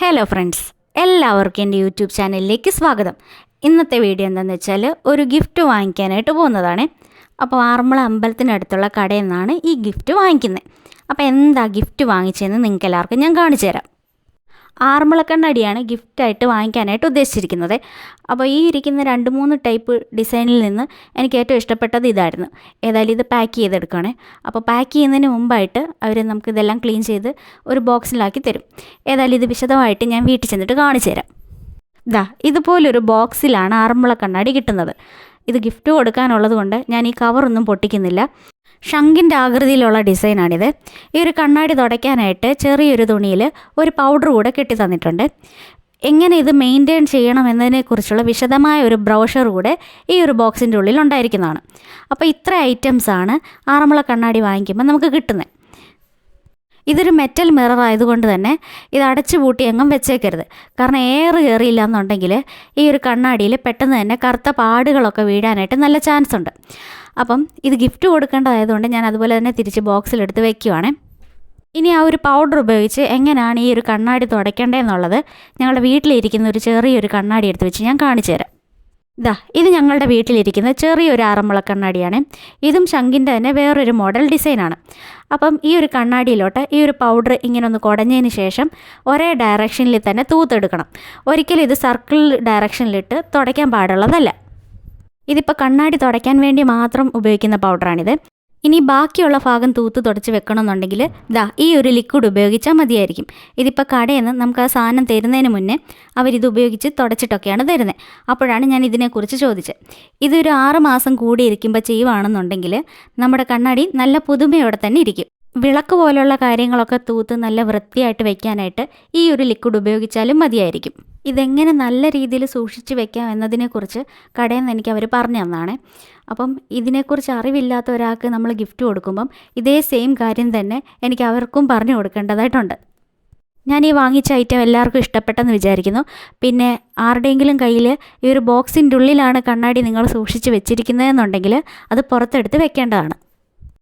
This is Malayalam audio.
ഹലോ ഫ്രണ്ട്സ് എല്ലാവർക്കും എന്റെ യൂട്യൂബ് ചാനലിലേക്ക് സ്വാഗതം. ഇന്നത്തെ വീഡിയോ എന്താണെന്ന് വെച്ചാൽ ഒരു ഗിഫ്റ്റ് വാങ്ങിക്കാനായിട്ട് പോകുന്നതാണ്. അപ്പോൾ ആറന്മുള അമ്പലത്തിനടുത്തുള്ള കടയിൽ നിന്നാണ് ഈ ഗിഫ്റ്റ് വാങ്ങിക്കുന്നത്. അപ്പോൾ എന്താ ഗിഫ്റ്റ് വാങ്ങിച്ചതെന്ന് നിങ്ങൾക്ക് എല്ലാവർക്കും ഞാൻ കാണിച്ചു തരാം. ആറന്മുള കണ്ണാടിയാണ് ഗിഫ്റ്റായിട്ട് വാങ്ങിക്കാനായിട്ട് ഉദ്ദേശിച്ചിരിക്കുന്നത്. അപ്പോൾ ഈ ഇരിക്കുന്ന രണ്ട് മൂന്ന് ടൈപ്പ് ഡിസൈനിൽ നിന്ന് എനിക്ക് ഏറ്റവും ഇഷ്ടപ്പെട്ടത് ഇതായിരുന്നു. ഏതായാലും ഇത് പാക്ക് ചെയ്തെടുക്കുകയാണേ. അപ്പോൾ പാക്ക് ചെയ്യുന്നതിന് മുമ്പായിട്ട് അവർ നമുക്ക് ഇതെല്ലാം ക്ലീൻ ചെയ്ത് ഒരു ബോക്സിലാക്കി തരും. ഏതായാലും ഇത് വിശദമായിട്ട് ഞാൻ വീട്ടിൽ ചെന്നിട്ട് കാണിച്ചു തരാം ദാ ഇതുപോലൊരു ബോക്സിലാണ് ആറന്മുള കണ്ണാടി കിട്ടുന്നത്. ഇത് ഗിഫ്റ്റ് കൊടുക്കാനുള്ളത് കൊണ്ട് ഞാൻ ഈ കവറൊന്നും പൊട്ടിക്കുന്നില്ല. ഷങ്കിന്റെ ആകൃതിയിലുള്ള ഡിസൈനാണിത്. ഈ ഒരു കണ്ണാടി തുടയ്ക്കാനായിട്ട് ചെറിയൊരു തുണിയിൽ ഒരു പൗഡർ കൂടെ കെട്ടി തന്നിട്ടുണ്ട്. എങ്ങനെ ഇത് മെയിന്റെയിൻ ചെയ്യണം എന്നതിനെക്കുറിച്ചുള്ള വിശദമായ ഒരു ബ്രോഷർ കൂടെ ഈ ഒരു ബോക്സിന്റെ ഉള്ളിൽ ഉണ്ടായിരിക്കുന്നതാണ്. അപ്പോൾ ഇത്ര ഐറ്റംസാണ് ആറന്മുള കണ്ണാടി വാങ്ങിക്കുമ്പോൾ നമുക്ക് കിട്ടുന്നത്. ഇതൊരു മെറ്റൽ മിറർ ആയതുകൊണ്ട് തന്നെ ഇത് അടച്ചു പൂട്ടി എങ്ങും വെച്ചേക്കരുത്. കാരണം എയർ കയറിയില്ല എന്നുണ്ടെങ്കിൽ ഈ ഒരു കണ്ണാടിയിൽ പെട്ടെന്ന് തന്നെ കറുത്ത പാടുകളൊക്കെ വീഴാനായിട്ട് നല്ല ചാൻസ് ഉണ്ട്. അപ്പം ഇത് ഗിഫ്റ്റ് കൊടുക്കേണ്ടതായതുകൊണ്ട് ഞാൻ അതുപോലെ തന്നെ തിരിച്ച് ബോക്സിലെടുത്ത് വെക്കുവാണേ. ഇനി ആ ഒരു പൗഡർ ഉപയോഗിച്ച് എങ്ങനെയാണ് ഈ ഒരു കണ്ണാടി തുടയ്ക്കേണ്ടതെന്നുള്ളത് ഞങ്ങളുടെ വീട്ടിലിരിക്കുന്ന ഒരു ചെറിയൊരു കണ്ണാടി എടുത്ത് വെച്ച് ഞാൻ കാണിച്ചു തരാം. ഇതാ ഇത് ഞങ്ങളുടെ വീട്ടിലിരിക്കുന്ന ചെറിയൊരു ആറന്മുള കണ്ണാടിയാണ്. ഇതും ശംഖിന്റെ തന്നെ വേറൊരു മോഡൽ ഡിസൈനാണ്. അപ്പം ഈ ഒരു കണ്ണാടിയിലോട്ട് ഈ ഒരു പൗഡർ ഇങ്ങനെ ഒന്ന് കുടഞ്ഞതിന് ശേഷം ഒരേ ഡയറക്ഷനിൽ തന്നെ തൂത്തെടുക്കണം. ഒരിക്കലും ഇത് സർക്കിൾ ഡയറക്ഷനിലിട്ട് തുടയ്ക്കാൻ പാടുള്ളതല്ല. ഇതിപ്പോൾ കണ്ണാടി തുടയ്ക്കാൻ വേണ്ടി മാത്രം ഉപയോഗിക്കുന്ന പൗഡറാണിത്. ഇനി ബാക്കിയുള്ള ഭാഗം തൂത്ത് തുടച്ച് വെക്കണമെന്നുണ്ടെങ്കിൽ ദാ ഈ ഒരു ലിക്വിഡ് ഉപയോഗിച്ചാൽ മതിയായിരിക്കും. ഇതിപ്പോൾ കടയിൽ നിന്ന് നമുക്ക് ആ സാധനം തരുന്നതിന് മുന്നേ അവരിത് ഉപയോഗിച്ച് തുടച്ചിട്ടൊക്കെയാണ് തരുന്നത്. അപ്പോഴാണ് ഞാൻ ഇതിനെക്കുറിച്ച് ചോദിച്ചത്. ഇതൊരു ആറ് മാസം കൂടി ഇരിക്കുമ്പോൾ ചെയ്യുവാണെന്നുണ്ടെങ്കിൽ നമ്മുടെ കണ്ണാടി നല്ല പുതുമയോടെ തന്നെ ഇരിക്കും. വിളക്ക് പോലുള്ള കാര്യങ്ങളൊക്കെ തൂത്ത് നല്ല വൃത്തിയായിട്ട് വയ്ക്കാനായിട്ട് ഈ ഒരു ലിക്വിഡ് ഉപയോഗിച്ചാലും മതിയായിരിക്കും. ഇതെങ്ങനെ നല്ല രീതിയിൽ സൂക്ഷിച്ച് വെക്കാം എന്നതിനെക്കുറിച്ച് കടയിൽ നിന്ന് എനിക്ക് അവർ പറഞ്ഞു തന്നാണ്. അപ്പം ഇതിനെക്കുറിച്ച് അറിവില്ലാത്ത ഒരാൾക്ക് നമ്മൾ ഗിഫ്റ്റ് കൊടുക്കുമ്പം ഇതേ സെയിം കാര്യം തന്നെ എനിക്ക് അവർക്കും പറഞ്ഞു കൊടുക്കേണ്ടതായിട്ടുണ്ട്. ഞാൻ ഈ വാങ്ങിച്ച ഐറ്റം എല്ലാവർക്കും ഇഷ്ടപ്പെട്ടെന്ന് വിചാരിക്കുന്നു. പിന്നെ ആരുടെയെങ്കിലും കയ്യിൽ ഈ ഒരു ബോക്സിന്റെ ഉള്ളിലാണ് കണ്ണാടി നിങ്ങൾ സൂക്ഷിച്ച് വെച്ചിരിക്കുന്നതെന്നുണ്ടെങ്കിൽ അത് പുറത്തെടുത്ത് വെക്കേണ്ടതാണ്.